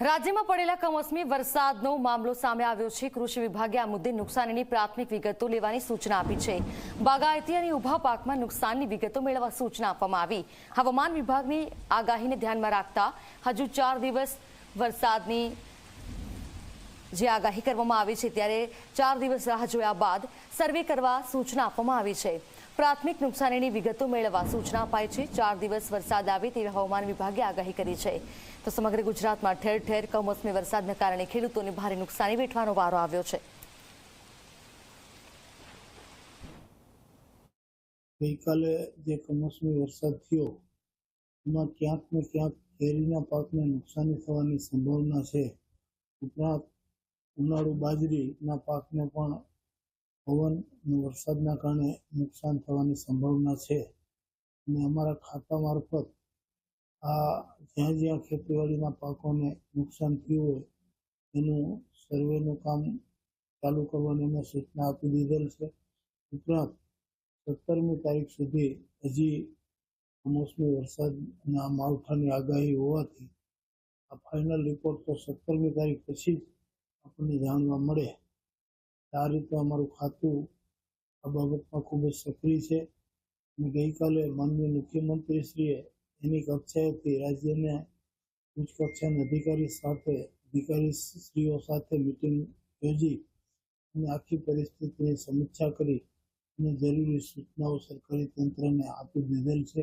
રાજ્યમાં પડેલા કમોસમી વરસાદનો મામલો સામે આવ્યો છે. કૃષિ વિભાગે આ મુદ્દે નુકસાનીની પ્રાથમિક વિગતો લેવાની સૂચના આપી છે. બાગાયતી અને ઊભા પાકમાં નુકસાનની વિગતો મેળવવા સૂચના આપવામાં આવી. હવામાન વિભાગની આગાહીને ધ્યાનમાં રાખતા હજુ ચાર દિવસ વરસાદની જે આગાહી કરવામાં આવી છે ત્યારે ચાર દિવસ રાહ જોયા બાદ સર્વે કરવા સૂચના આપવામાં આવી છે. પ્રાથમિક નુકસાનીની વિગતો મેળવવા સૂચના અપાઈ છે. ચાર દિવસ વરસાદ આવે તેવી હવામાન વિભાગે આગાહી કરી છે. તો સમગ્ર ગુજરાતમાં ઠેર ઠેર કમોસમી વરસાદને કારણે ખેડૂતોને ભારે નુકસાની વેઠવાનો વારો આવ્યો છે. ગઈકાલે જે કમોસમી વરસાદ થયો, એમાં ક્યાંક ને ક્યાંક કેરીના પાકને નુકસાની થવાની સંભાવના છે. ઉપરાંત ઉનાળુ બાજરીના પાકને પણ પવન અને વરસાદના કારણે નુકસાન થવાની સંભાવના છે. અને અમારા ખાતા મારફત આ જ્યાં જ્યાં ખેતીવાડીના પાકોને નુકસાન થયું હોય, એનું સર્વેનું કામ ચાલુ કરવાની અમે સૂચના આપી દીધેલ છે. ઉપરાંત સત્તરમી તારીખ સુધી હજી કમોસમી વરસાદના માવઠાની આગાહી હોવાથી આ ફાઇનલ રિપોર્ટ તો સત્તરમી તારીખ પછી જ આપણને જાણવા મળે. આ રીતે અમારું ખાતું આ બાબતમાં ખૂબ જ સક્રિય છે. અને ગઈકાલે માનનીય મુખ્યમંત્રીશ્રીએ એની કક્ષાએથી રાજ્યને ઉચ્ચ કક્ષાના અધિકારી સાથે અધિકારી શ્રીઓ સાથે મિટિંગ યોજી અને આખી પરિસ્થિતિની સમીક્ષા કરી અને જરૂરી સૂચનાઓ સરકારી તંત્રને આપી દીધેલ છે.